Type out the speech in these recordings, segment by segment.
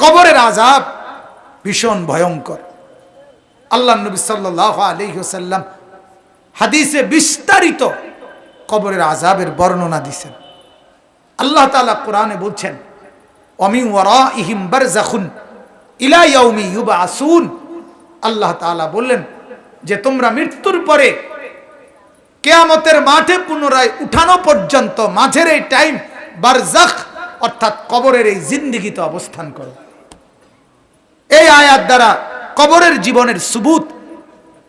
কবরের আজাব ভীষণ ভয়ঙ্কর। আল্লাহ নবী সাল্লাহ আলহিহসাল্লাম হাদিসে বিস্তারিত কবরের আজাবের বর্ণনা দিছেন। আল্লাহ তালা কোরআনে বলছেন অমি ওয়ারা ইহিম বারজাখুন ইয়াউমি ইউবাসুন। আল্লাহ তাআলা বললেন যে, তোমরা মৃত্যুর পরে কেয়ামতের মাঠে পুনরায় উঠানো পর্যন্ত মাঝের এই টাইম বারজাখ অর্থাৎ কবরের এই জিন্দিগিতে অবস্থান করো। আয়াত দ্বারা কবরের জীবনের সুবুত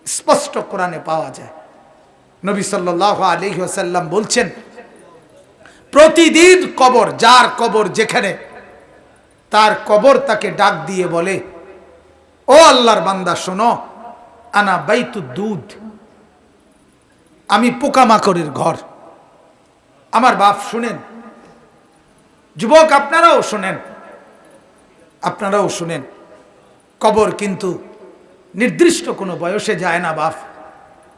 স্পষ্ট কোরআনে পাওয়া যায়। নবী সাল্লাহ আলহি আসাল্লাম বলছেন, প্রতিদিন কবর, যার কবর যেখানে, তার কবর তাকে ডাক দিয়ে বলে, ও আল্লাহর বান্দা, শোনো, আনা বাইতু দুধ। আমি পোকামাকড়ের ঘর। আমার বাপ শুনেন। যুবক, আপনারাও শুনেন। আপনারাও শুনেন। কবর কিন্তু নির্দিষ্ট কোনো বয়সে যায় না, বাপ।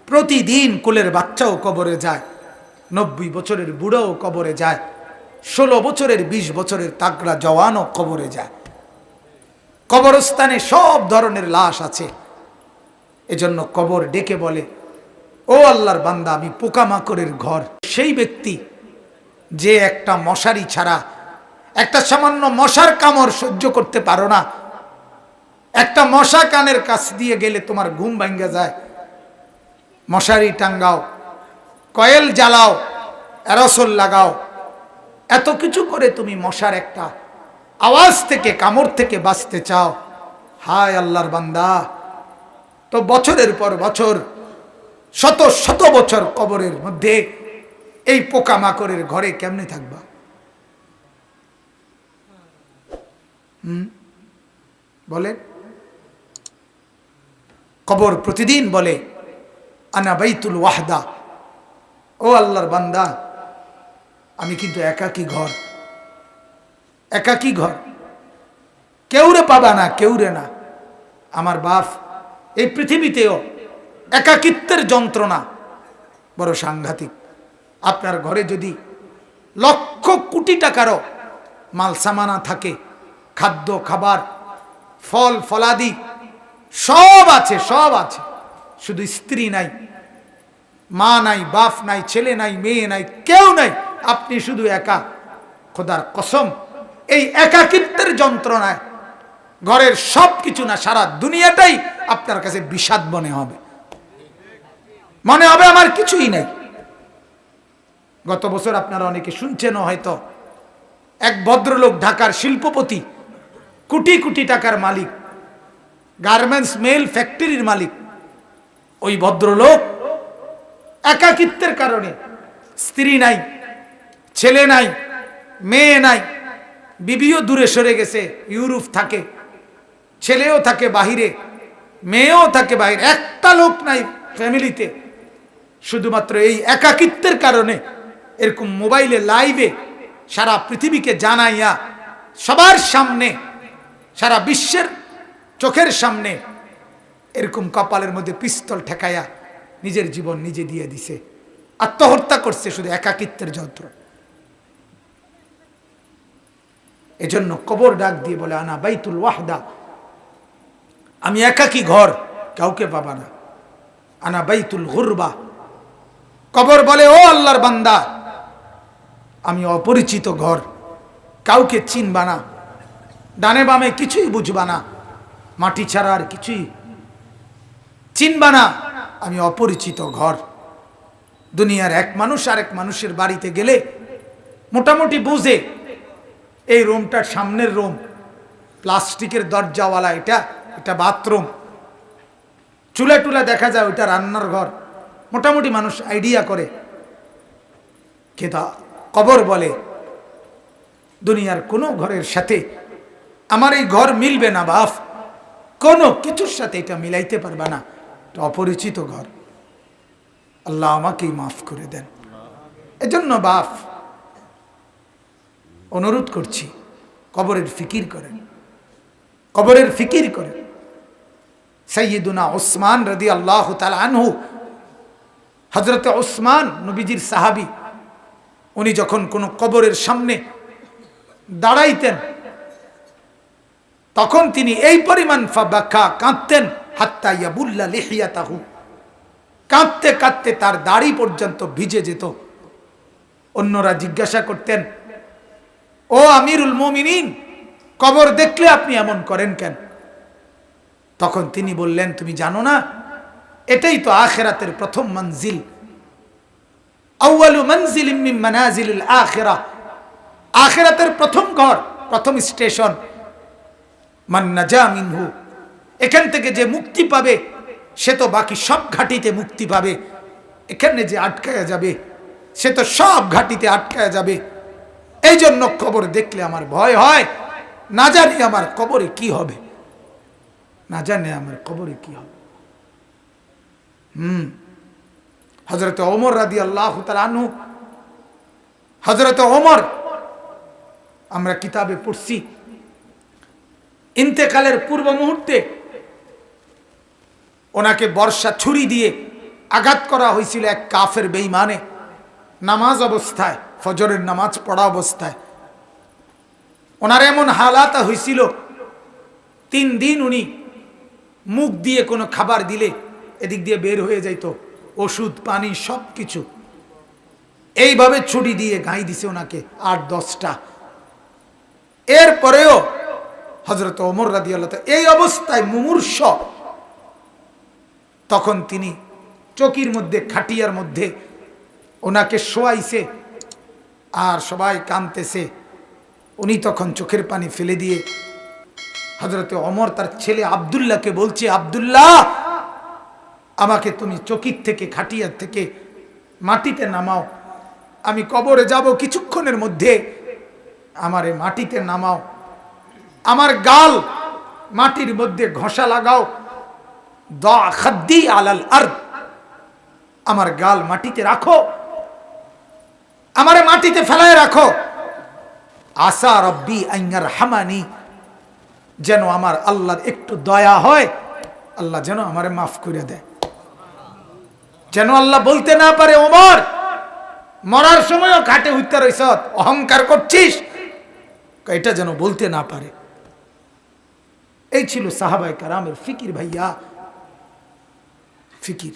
প্রতিদিন কোলের বাচ্চাও কবরে যায়, নব্বই বছরের বুড়োও কবরে যায়, ষোলো বছরের ২০ বছরের তাগড়া জওয়ানও কবরে যায়। কবরস্থানে সব ধরনের লাশ আছে। এজন্য কবর ডেকে বলে, ও আল্লাহর বান্দা, আমি পোকামাকড়ের ঘর। সেই ব্যক্তি যে একটা মশারি ছাড়া একটা সামান্য মশার কামড় সহ্য করতে পারো না একটা মশা কানের কাছ দিয়ে গেলে তোমার ঘুম ভাঙ্গা যায়। মশারি টাঙ্গাও, কয়েল জ্বালাও, অ্যারসল লাগাও। এত কিছু করে তুমি মশার একটা আওয়াজ থেকে, কামড় থেকে বাঁচতে চাও। হায় আল্লাহর বান্দা। তো বছরের পর বছর, শত শত বছর কবরের মধ্যে এই পোকামাকড়ের ঘরে কেমনে থাকবা? হুম? বলেন। কবর প্রতিদিন বলে, আনা বাইতুল ওয়াহদা। ও আল্লাহর বান্দা, আমি কিন্তু একাকী ঘর। একাকী ঘর। কেউরে পাবা না, কেউরে না। আমার বাপ এই পৃথিবীতেও একাকিত্বের যন্ত্রণা বড় সাংঘাতিক। আপনার ঘরে যদি লক্ষ কোটি টাকারও মাল সামানা থাকে, খাদ্য, খাবার, ফল, ফলাদি সব আছে সব আছে। শুধু স্ত্রী নাই, মা নাই, বাপ নাই, ছেলে নাই, মেয়ে নাই, কেউ নাই। আপনি শুধু একা। খোদার কসম, এই একাকিত্বের যন্ত্রণায় ঘরের সব কিছু না, সারা দুনিয়াটাই আপনার কাছে বিষাদ মনে হবে। মনে হবে আমার কিছুই নাই। গত বছর আপনারা অনেকে শুনছেন হয়তো। এক ভদ্রলোক ঢাকার শিল্পপতি, কোটি কোটি টাকার মালিক গার্মেন্টস মেল ফ্যাক্টরির মালিক। ওই ভদ্রলোক একাকিত্বের কারণে স্ত্রী নাই, ছেলে নাই, মেয়ে নাই, বিবিও দূরে সরে গেছে, ইউরোপ থাকে, ছেলেও থাকে বাহিরে, মেয়েও থাকে বাহিরে, একটা লোক নাই ফ্যামিলিতে। শুধুমাত্র এই একাকিত্বের কারণে এরকম মোবাইলে, লাইভে সারা পৃথিবীকে জানাইয়া সবার সামনে, সারা বিশ্বের চোখের সামনে এরকম কপালের মধ্যে পিস্তল ঠেকাইয়া নিজের জীবন নিজে দিয়ে দিছে। আত্মহত্যা করছে শুধু একাকিত্বের যন্ত্র। এজন্য কবর ডাক দিয়ে বলে, আনা বাইতুল ওয়াহদা। আমি একাকি ঘর, কাউকে পাবা না। আনা বাইতুল গুরবা। কবর বলে, ও আল্লাহর বান্দা, আমি অপরিচিত ঘর, কাউকে চিনবা না। ডানে বামে কিছুই বুঝবা না। মাটি ছাড়া আর কিছুই চিনবা না। আমি অপরিচিত ঘর। দুনিয়ার এক মানুষ আর এক মানুষের বাড়িতে গেলে মোটামুটি বুঝে এই রুমটার সামনের রুম। প্লাস্টিকের দরজাওয়ালা এটা এটা বাথরুম। চুলা টুলা দেখা যায় ওইটা রান্নার ঘর। মোটামুটি মানুষ আইডিয়া করে। কেতা কবর বলে, দুনিয়ার কোনো ঘরের সাথে আমার এই ঘর মিলবে না বাফ কোনো কিছুর সাথে এটা মিলাইতে পারবে না। এটা অপরিচিত ঘর। আল্লাহ আমাকেই মাফ করে দেন। এজন্য বাফ অনুরোধ করছি, কবরের ফিকির করেন। কবরের ফিকির করেন। সৈয়দুনা ওসমান রদি আল্লাহ আনহু হজরত ওসমান নবীজির সাহাবি, উনি যখন কোনো কবরের সামনে দাঁড়াইতেন তখন তিনি এই পরিমাণ ফাবাকা কাঁদতেন, হাত্তা ইয়াবুল্লা লিহিয়াতাহু। কাঁদতে কাঁদতে তার দাড়ি পর্যন্ত ভিজে যেত। অন্যরা জিজ্ঞাসা করতেন, ও আমিরুল মুমিনিন, কবর দেখলে আপনি এমন করেন কেন? তখন তিনি বললেন, তুমি জানো না, এটাই তো আখেরাতের প্রথম মঞ্জিল। আউয়ালু মঞ্জিল আখিরা। আখেরাতের প্রথম ঘর, প্রথম স্টেশন মান নাজা মিনহু। এখান থেকে যে মুক্তি পাবে, সে তো বাকি সব ঘাটিতে মুক্তি পাবে। এখানে যে আটকায়া যাবে, সে তো সব ঘাটিতে আটকায়া যাবে। এই জন্য কবর দেখলে আমার ভয় হয়। না জানি আমার কবরে কি হবে। না জানে আমার কবরে কি হবে। হুম। হজরত ওমর রাদি আল্লাহ আনহু। হজরত ওমর, আমরা কিতাবে পড়ছি। ইন্তেকালের পূর্ব মুহূর্তে ওনাকে বর্ষা ছুরি দিয়ে আঘাত করা হয়েছিল এক কাফের বেইমানে নামাজ অবস্থায়, ফজরের নামাজ পড়া অবস্থায়। ওনার এমন হালাত হয়েছিল, তিন দিন উনি মুখ দিয়ে কোনো খাবার দিলে এদিক দিয়ে বের হয়ে যাইতো, ওষুধ, পানি সব কিছু এইভাবে ছুরি দিয়ে গাই দিছে ওনাকে আট, দশটা। এরপরেও হজরত ওমর রাদি আল্লাহ এই অবস্থায় মুমূর্ষ। তখন তিনি চকির মধ্যে, খাটিয়ার মধ্যে ওনাকে শোয়াইছে আর সবাই কানতেছে উনি তখন চোখের পানি ফেলে দিয়ে হজরতে অমর তার ছেলে আবদুল্লাহকে বলছে, আবদুল্লাহ, আমাকে তুমি চকির থেকে, খাটিয়ার থেকে মাটিতে নামাও। আমি কবরে যাব, কিছুক্ষণের মধ্যে আমারে মাটিতে নামাও। আমার গাল মাটির মধ্যে ঘষা লাগাও। খাদ্দি আলাল আর আমার গাল মাটিতে রাখো। আমার মাটিতে ফেলায় রাখো। আসা রব্বি আইয়ার হামানি, যেন আমার আল্লাহর একটু দয়া হয়, আল্লাহ যেন আমারে মাফ করে দেয়। যেন আল্লাহ বলতে না পারে, ওমর, মরার সময়ও ঘাটে উঠতে রইস অহংকার করছিস। এটা যেন বলতে না পারে। এই ছিল সাহাবাই কারামের ফিকির ভাইয়া। ফিকির।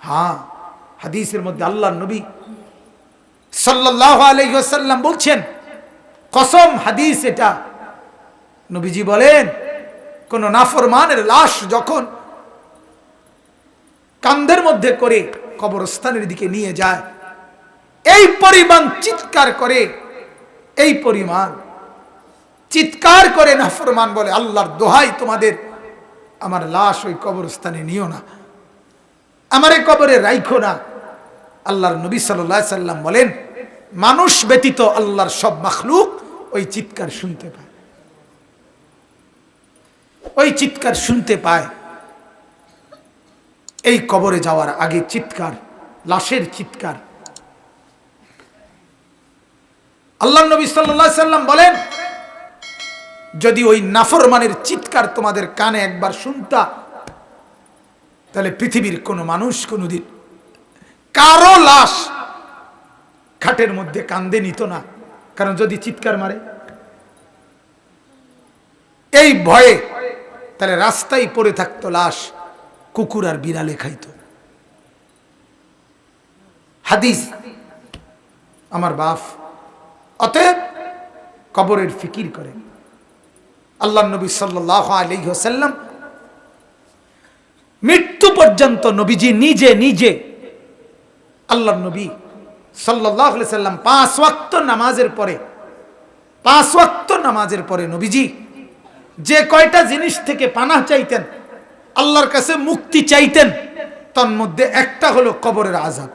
হ্যাঁ হাদিসের মধ্যে আল্লাহ নবী সাল্লাহ আলহ্লাম বলছেন, কসম হাদিস এটা। নবীজি বলেন, কোন নাফরমানের লাশ যখন কান্দের মধ্যে করে কবরস্থানের দিকে নিয়ে যায়, এই পরিমাণ চিৎকার করে, এই পরিমাণ চিৎকার করে নাফরমান বলে, আল্লাহর দোহাই তোমাদের। আমার লাশ ওই কবরস্থানে নিও না। আমার এই কবরে রাইখো না। আল্লাহর নবী সাল্লাহ সাল্লাম বলেন, মানুষ ব্যতীত আল্লাহর সব মাখলুক ওই চিৎকার শুনতে পায়। ওই চিৎকার শুনতে পায়। এই কবরে যাওয়ার আগে চিৎকার, লাশের চিৎকার। আল্লাহ নবী সাল্লাহ সাল্লাম বলেন যদি ওই নাফরমানের চিৎকার তোমাদের কানে একবার শুনতা, তাহলে পৃথিবীর কোনো মানুষ কোনোদিন কারও লাশ খাটের মধ্যে কান্দে নিত না। কারণ যদি চিৎকার মারে, এই ভয়ে তাহলে রাস্তায় পড়ে থাকতো লাশ, কুকুর আর বিড়ালে খাইত। হাদিস, আমার বাপ অতএব কবরের ফিকির করেন। আল্লাহ নবী সাল্লাহ আলহ্লাম মৃত্যু পর্যন্ত নবীজি নিজে নিজে আল্লাহ নবী সাল্লাহ সাল্লাম পাঁচ ওয়াক্ত নামাজের পরে, পাঁচ ওয়াক্ত নামাজের পরে নবীজি যে কয়টা জিনিস থেকে পানা চাইতেন, আল্লাহর কাছে মুক্তি চাইতেন, তার মধ্যে একটা হলো কবরের আজাব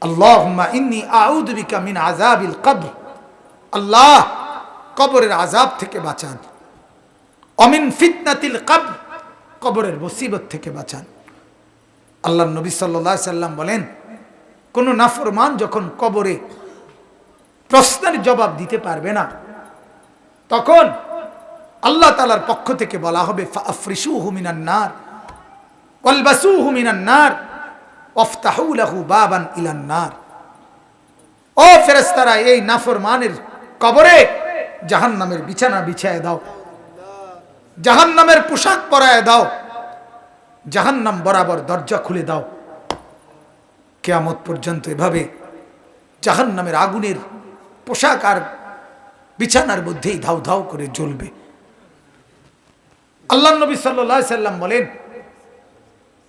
আল্লাহ ইন্নি আউদিকা মিন আজাবিল কবর। আল্লাহ কবরের আজাব থেকে বাঁচান। অমিন ফিতনাতিল কাব কবরের মুসিবত থেকে বাঁচান। আল্লাহ নবী সাল্লা সাল্লাম বলেন, কোন নাফরমান যখন কবরে প্রশ্নের জবাব দিতে পারবে না, তখন আল্লাহ তালার পক্ষ থেকে বলা হবে আফরিসু হুমিনান নার ওয়ালবাসু হুমিনান নার ওফতাহু বাবান ইলান নার। ও ফেরেস্তারা এই নাফরমানের কবরে জাহান নামের বিছানা বিছায় দাও। জাহান নামের পোশাক পরায় দাও। জাহান নাম বরাবর দরজা খুলে দাও। কেয়ামত পর্যন্ত এভাবে জাহান নামের আগুনের পোশাক আর বিছানার মধ্যেই ধাউ ধাউ করে জ্বলবে। আল্লাহ নবী সাল্লাহ সাল্লাম বলেন,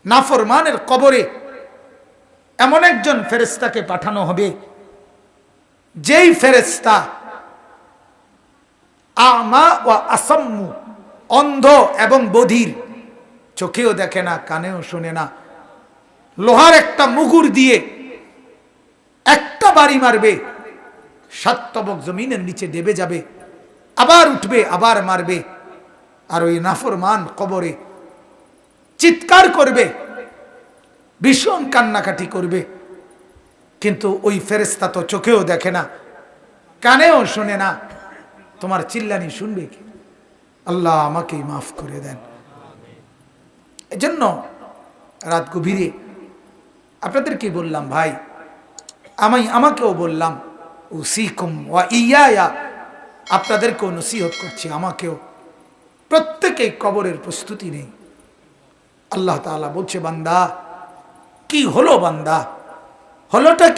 নাফরমানের কবরে এমন একজন ফেরেস্তাকে পাঠানো হবে, যেই ফেরেস্তা আমা ও আসাম্মু, অন্ধ এবং বধির। চোখেও দেখে না, কানেও শোনে না। লোহার একটা মুগুর দিয়ে একটা বাড়ি মারবে, সাত তবক জমিনের নিচে দেবে যাবে, আবার উঠবে, আবার মারবে। আর ওই নাফরমান কবরে চিৎকার করবে, ভীষণ কান্নাকাটি করবে। কিন্তু ওই ফেরেস্তা তো চোখেও দেখে না, কানেও শোনে না। তোমার চিল্লানি শুনবে কি? আল্লাহ আমাকেই মাফ করে দেন। এজন্য রাত গভীরে আপনাদেরকে বললাম, ভাই, আমি আমাকেও বললাম ও সিকুম ওয়া ইয়া আপনাদেরকেও নসিহত করছি, আমাকেও। প্রত্যেকেই কবরের প্রস্তুতি নেই। আল্লাহ তাআলা বলছে, বান্দা, কি হলো বান্দা? হলোটা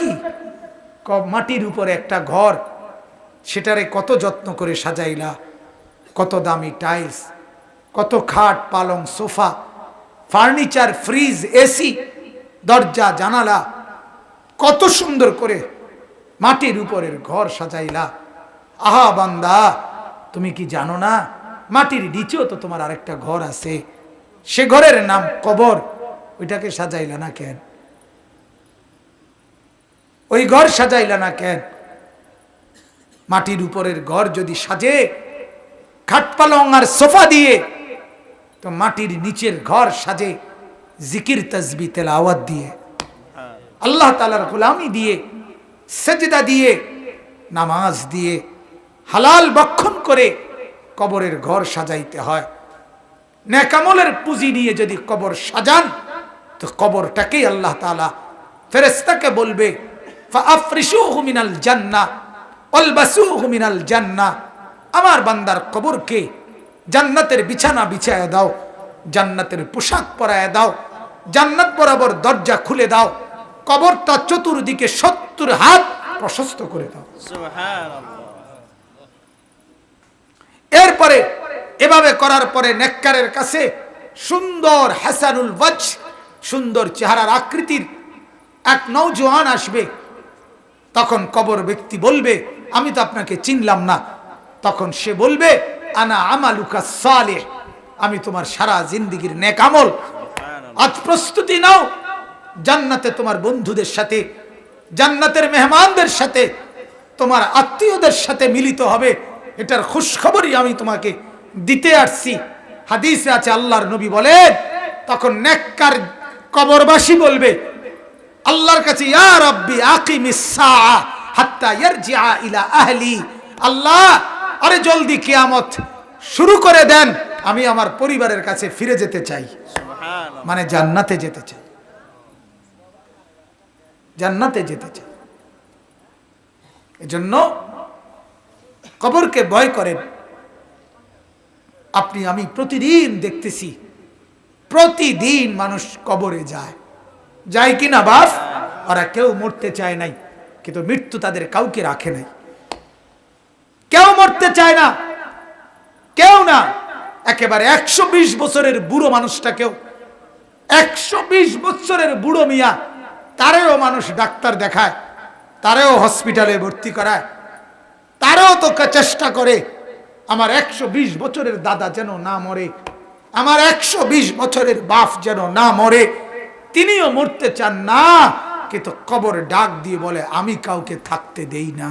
ক- মাটির উপরে একটা ঘর সেটারে কত যত্ন করে সাজাইলা, কত দামি টাইলস, কত খাট, পালং, সোফা, ফার্নিচার, ফ্রিজ, এসি, দরজা, জানালা, কত সুন্দর করে মাটির উপরের ঘর সাজাইলা। আহা বান্দা, তুমি কি জানো না? মাটির নিচেও তো তোমার আরেকটা ঘর আছে। সে ঘরের নাম কবর, ওইটাকে সাজাইলা না কেন? ওই ঘর সাজাইলা না কেন? মাটির উপরের ঘর যদি সাজে খাটপালং আর সোফা দিয়ে, তো মাটির নিচের ঘর সাজে, জিকির তসবি তেলাওয়াত দিয়ে। আল্লাহ তালার গোলামি দিয়ে, সেজদা দিয়ে, নামাজ দিয়ে, হালাল বক্ষণ করে কবরের ঘর সাজাইতে হয়। নেকামলের পুঁজি নিয়ে যদি কবর সাজান, তো কবরটাকেই আল্লাহ তালা ফেরেস্তাকে বলবে ফাফরিসুহু মিনাল জান্নাহ। মিনাল জান্নাহ আমার বান্দার কবরকে জান্নাতের বিছানা বিছায় দাও জান্নাতের পোশাক পরায় দাও জান্নাত বরাবর দরজা খুলে দাও কবরটা চতুর্দিকে সত্তর হাত প্রশস্ত করে দাও। এরপরে এভাবে করার পরে নেককারের কাছে সুন্দর হাসানুল ওয়াজ সুন্দর চেহারার আকৃতির এক নৌজওয়ান আসবে। তখন কবর ব্যক্তি বলবে আমি তো আপনাকে চিনলাম না। তখন সে বলবে, আনা আমালুকা সালে আমি তোমার সারা জিন্দিগির নেকামল আজ প্রস্তুতি নাও জান্নাতে তোমার বন্ধুদের সাথে, জান্নাতের মেহমানদের সাথে, তোমার আত্মীয়দের সাথে মিলিত হবে। এটার খুশখবরই আমি তোমাকে দিতে আসছি। হাদিসে আছে, আল্লাহর নবী বলেন, তখন নেককার কবরবাসী বলবে, আল্লাহর কাছে, ইয়া রাব্বি, আকিমিস সাআ হাত্তা ইয়ারজিআ ইলা আহলি। আল্লাহ আরে জলদি কিয়ামত শুরু করে দেন। আমি আমার পরিবারের কাছে ফিরে যেতে চাই। মানে জান্নাতে যেতে চাই। জান্নাতে যেতে চাই। এজন্য কবরকে ভয় করেন। আপনি আমি প্রতিদিন দেখতেছি প্রতিদিন মানুষ কবরে যায়। যায় কি না বাস? ওরা কেউ মরতে চায় নাই। কিন্তু মৃত্যু তাদের কাউকে রাখে নাই। কেউ মরতে চায় না। কেউ না। একেবারে একশো বিশ বছরের বুড়ো মানুষটাকেও, একশো বিশ বছরের বুড়ো মিয়া, তারেও মানুষ ডাক্তার দেখায়, তারেও হসপিটালে ভর্তি করায়, তারাও তো চেষ্টা করে, আমার একশো বিশ বছরের দাদা যেন না মরে, আমার একশো বিশ বছরের বাপ যেন না মরে, তিনিও মরতে চান না। কিন্তু কবর ডাক দিয়ে বলে আমি কাউকে থাকতে দেই না।